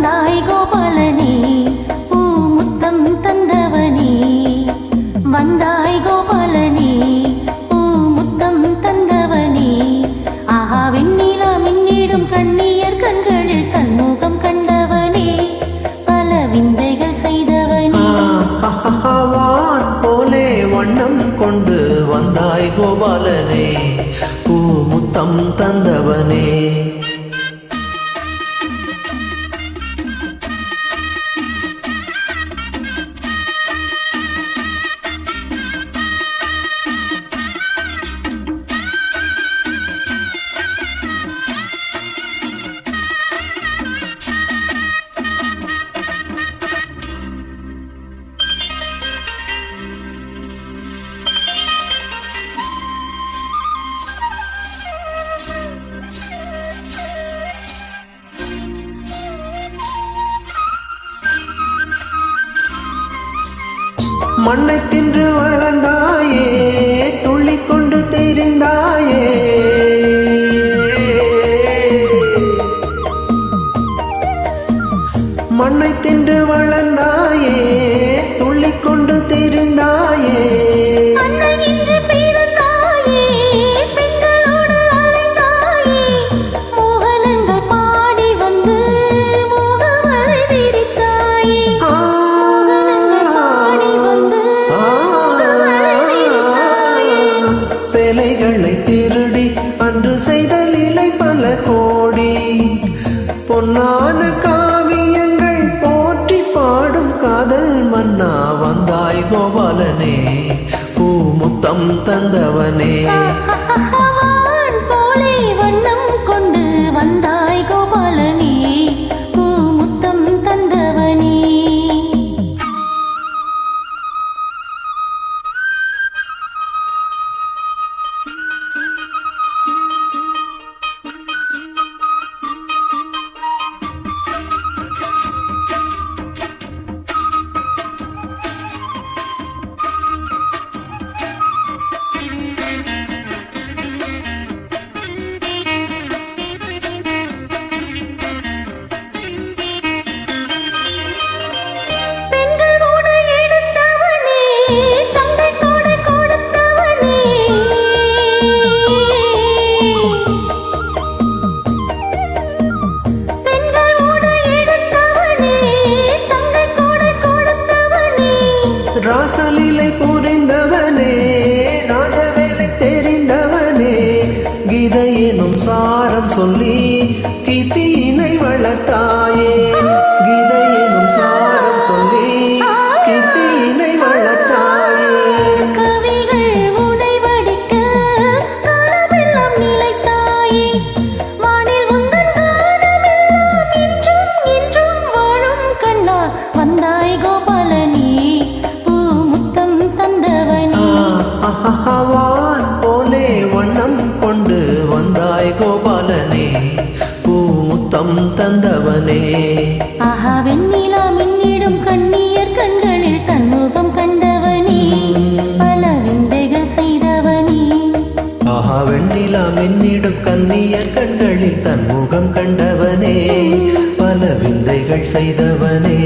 வந்தாய் கோபாலனே பூ முத்தம் தந்தவனே. வந்தாய் கோபாலனே பூ முத்தம் தந்தவனே. ஆஹா வெண்ணிலா மின்னிடும் கண்ணியர் கண்களில் தன்முகம் கண்டவனே. பல விந்தைகள் செய்தவனே. வான் போலே வண்ணம் கொண்டு வந்தாய் கோபாலனே பூ முத்தம் தந்தவனே. மண்ணை தின்று வளர்ந்தாயே துள்ளி கொண்டு தெரிந்தாயே. மண்ணை தின்று வளர்ந்தாயே துள்ளி கொண்டு தெரிந்தாயே. சேலைகளை திருடி அன்று செய்த லீலை பல கோடி. பொன்னான காவியங்கள் போற்றி பாடும் காதல் மன்னா வந்தாய் கோபாலனே பூமுத்தம் தந்தவனே. வண்ணம் கொண்டு வந்தாய் கோபாலனே. ராசலீலை புரிந்தவனே ராஜவேலை தெரிந்தவனே கீதை எனும் சாரம் சொல்லி கீர்த்தியினை வளர்த்தாயே. கீதையை கோபாலனே பூமுத்தம் தந்தவனே. ஆஹா வெண்ணிலா மின்னிடும் கண்ணியர் கண்களில் தன்முகம் கண்டவனே பல விந்தைகள் செய்தவனே. ஆஹா வெண்ணிலா மின்னிடும் கன்னியர் கண்களில் தன் முகம் கண்டவனே பல விந்தைகள் செய்தவனே.